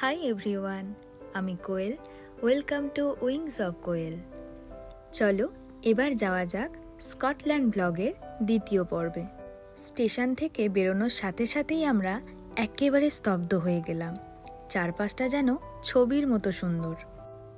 High everyone আমি Koel. Welcome to wings of Koel চলো, এবার যাওয়া যাক স্কটল্যান্ড ব্লগের দ্বিতীয় পর্বে। স্টেশন থেকে বেরোনোর সাথে সাথেই আমরা একেবারে স্তব্ধ হয়ে গেলাম। চারপাশটা যেন ছবির মতো সুন্দর।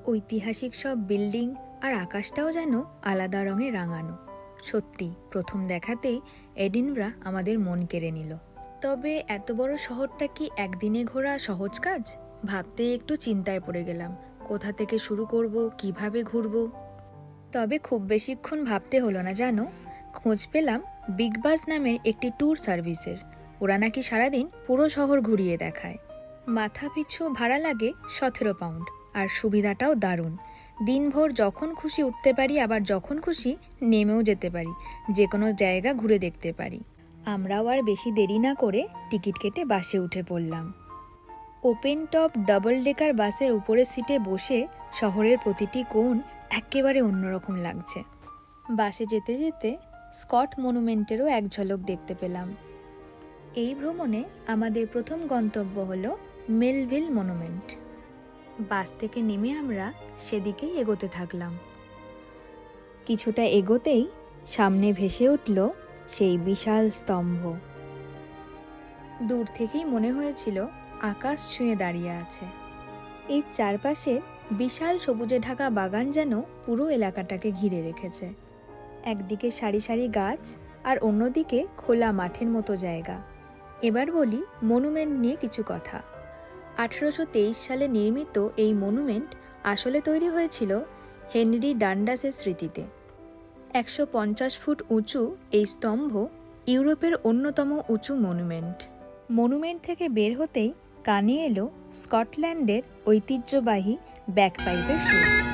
ঐতিহাসিক সব বিল্ডিং আর আকাশটাও যেন আলাদা রঙে রাঙানো। সত্যি, প্রথম দেখাতেই এডিনব্রা আমাদের মন কেড়ে নিল। তবে এত বড় শহরটা কি একদিনে ঘোরা সহজ কাজ? ভাবতে একটু চিন্তায় পড়ে গেলাম, কোথা থেকে শুরু করব, কীভাবে ঘুরব? তবে খুব বেশিক্ষণ ভাবতে হলো না, জানো? খোঁজ পেলাম বিগ বাস নামের একটি ট্যুর সার্ভিসের ওরা নাকি সারাদিন পুরো শহর ঘুরিয়ে দেখায়। মাথা পিছু ভাড়া লাগে সতেরো পাউন্ড আর সুবিধাটাও দারুণ। দিনভর যখন খুশি উঠতে পারি, আবার যখন খুশি নেমেও যেতে পারি যে কোনো জায়গা ঘুরে দেখতে পারি। আমরাও আর বেশি দেরি না করে টিকিট কেটে বাসে উঠে পড়লাম। ওপেন টপ ডাবল ডেকার বাসের উপরের সিটে বসে শহরের প্রতিটি কোণ একেবারে অন্যরকম লাগছে। বাসে যেতে যেতে স্কট মনুমেন্টেরও এক ঝলক দেখতে পেলাম। এই ভ্রমণে আমাদের প্রথম গন্তব্য হল মেলভিল মনুমেন্ট। বাস থেকে নেমে আমরা সেদিকেই এগোতে থাকলাম। কিছুটা এগোতেই সামনে ভেসে উঠল সেই বিশাল স্তম্ভ। দূর থেকেই মনে হয়েছিল আকাশ ছুঁয়ে দাঁড়িয়ে আছে। এই চারপাশে বিশাল সবুজে ঢাকা বাগান যেন পুরো এলাকাটাকে ঘিরে রেখেছে। একদিকে সারি সারি গাছ আর অন্যদিকে খোলা মাঠের মতো জায়গা। এবার বলি মনুমেন্ট নিয়ে কিছু কথা। আঠেরোশো তেইশ সালে নির্মিত এই মনুমেন্ট আসলে তৈরি হয়েছিল হেনরি ডান্ডাসের স্মৃতিতে। একশো পঞ্চাশ ফুট উঁচু এই স্তম্ভ ইউরোপের অন্যতম উঁচু মনুমেন্ট। মনুমেন্ট থেকে বের হতেই কানে এলো স্কটল্যান্ডের ঐতিহ্যবাহী ব্যাকপাইপের সুর।